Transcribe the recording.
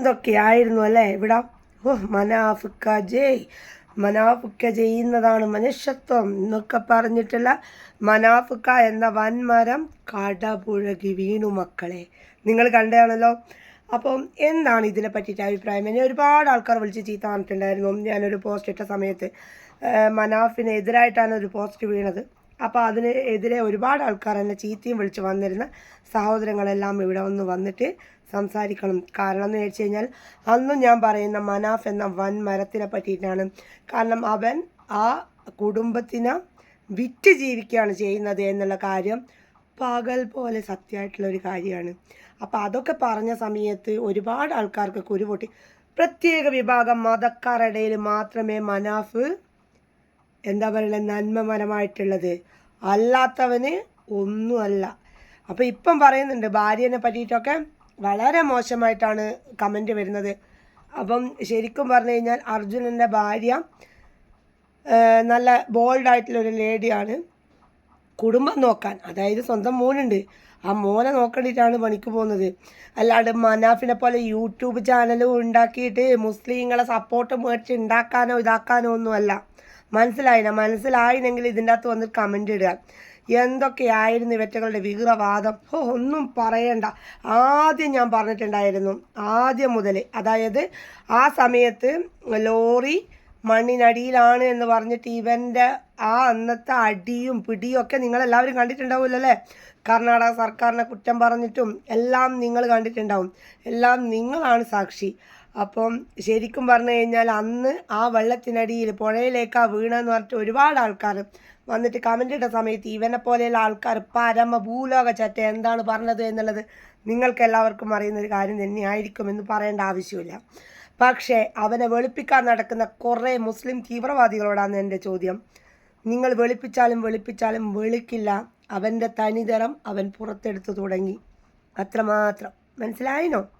എന്തൊക്കെയായിരുന്നു അല്ലേ? ഇവിടെ ഓ മനാഫുക്ക ജയ്. മനാഫുക്ക ചെയ്യുന്നതാണ് മനുഷ്യത്വം എന്നൊക്കെ പറഞ്ഞിട്ടുള്ള മനാഫുക്ക എന്ന വൻമരം കടപുഴകി വീണു മക്കളെ. നിങ്ങൾ കണ്ടതാണല്ലോ. അപ്പം എന്താണ് ഇതിനെ പറ്റിയിട്ട് അഭിപ്രായം? എന്നെ ഒരുപാട് ആൾക്കാർ വിളിച്ച് ചീത്ത പറഞ്ഞിട്ടുണ്ടായിരുന്നു. ഞാനൊരു പോസ്റ്റ് ഇട്ട സമയത്ത് മനാഫിനെതിരായിട്ടാണ് ഒരു പോസ്റ്റ് വീണത്. അപ്പോൾ അതിന് എതിരെ ഒരുപാട് ആൾക്കാർ എന്നെ ചീത്തയും വിളിച്ച് വന്നിരുന്ന സഹോദരങ്ങളെല്ലാം ഇവിടെ ഒന്ന് വന്നിട്ട് സംസാരിക്കണം. കാരണം എന്ന് വെച്ച് കഴിഞ്ഞാൽ അന്നും ഞാൻ പറയുന്ന മനാഫ് എന്ന വൻ മരത്തിനെ പറ്റിയിട്ടാണ്. കാരണം അവൻ ആ കുടുംബത്തിനെ വിറ്റ് ജീവിക്കുകയാണ് ചെയ്യുന്നത് എന്നുള്ള കാര്യം പകൽ പോലെ സത്യമായിട്ടുള്ള ഒരു കാര്യമാണ്. അപ്പോൾ അതൊക്കെ പറഞ്ഞ സമയത്ത് ഒരുപാട് ആൾക്കാർക്ക് കുരുപൊട്ടി. പ്രത്യേക വിഭാഗം മതക്കാരുടെ മാത്രമേ മനാഫ് എന്താ പറയുക നന്മമരമായിട്ടുള്ളത്. അല്ലാത്തവന് ഒന്നുമല്ല. അപ്പോൾ ഇപ്പം പറയുന്നുണ്ട് ഭാര്യനെ പറ്റിയിട്ടൊക്കെ വളരെ മോശമായിട്ടാണ് കമന്റ് വരുന്നത്. അപ്പം ശരിക്കും പറഞ്ഞു കഴിഞ്ഞാൽ അർജുനന്റെ ഭാര്യ നല്ല ബോൾഡായിട്ടുള്ളൊരു ലേഡിയാണ്. കുടുംബം നോക്കാൻ അതായത് സ്വന്തം മോനുണ്ട്. ആ മോനെ നോക്കണ്ടിട്ടാണ് പണിക്ക് പോകുന്നത്. അല്ലാണ്ട് മനാഫിനെ പോലെ യൂട്യൂബ് ചാനലും ഉണ്ടാക്കിയിട്ട് മുസ്ലിങ്ങളെ സപ്പോർട്ട് മേടിച്ച് ഉണ്ടാക്കാനോ ഇതാക്കാനോ ഒന്നുമല്ല. മനസ്സിലായില്ല. മനസ്സിലായില്ലെങ്കിൽ ഇതിന്റെ അകത്ത് വന്ന് കമന്റ് ഇടുക. എന്തൊക്കെയായിരുന്നു ഇവറ്റകളുടെ വിഗ്രവാദം ഓ ഒന്നും പറയണ്ട. ആദ്യം ഞാൻ പറഞ്ഞിട്ടുണ്ടായിരുന്നു. ആദ്യം മുതൽ അതായത് ആ സമയത്ത് ലോറി മണ്ണിനടിയിലാണ് എന്ന് പറഞ്ഞിട്ട് ഇവന്റെ ആ അന്നത്തെ അടിയും പിടിയും ഒക്കെ നിങ്ങളെല്ലാവരും കണ്ടിട്ടുണ്ടാവുമല്ലോ അല്ലേ കർണാടക സർക്കാരിനെ കുറ്റം പറഞ്ഞിട്ടും എല്ലാം നിങ്ങൾ കണ്ടിട്ടുണ്ടാവും. എല്ലാം നിങ്ങളാണ് സാക്ഷി. അപ്പം ശരിക്കും പറഞ്ഞു കഴിഞ്ഞാൽ അന്ന് ആ വെള്ളത്തിനടിയിൽ പുഴയിലേക്കാ വീണെന്ന് പറഞ്ഞിട്ട് ഒരുപാട് ആൾക്കാർ വന്നിട്ട് കമന്റ് ഇട്ട സമയത്ത് ഇവനെ പോലെയുള്ള ആൾക്കാർ പരമ ഭൂലോക ചറ്റ എന്താണ് പറഞ്ഞത് എന്നുള്ളത് നിങ്ങൾക്ക് എല്ലാവർക്കും അറിയുന്ന ഒരു കാര്യം തന്നെയായിരിക്കുമെന്ന് പറയേണ്ട ആവശ്യമില്ല. പക്ഷേ അവനെ വെളുപ്പിക്കാൻ നടക്കുന്ന കുറേ മുസ്ലിം തീവ്രവാദികളോടാണ് എന്റെ ചോദ്യം. നിങ്ങൾ വെളുപ്പിച്ചാലും വെളുപ്പിച്ചാലും വെളുക്കില്ല. അവന്റെ തനിതരം അവൻ പുറത്തെടുത്തു തുടങ്ങി. അത്രമാത്രം. മനസ്സിലായിനോ?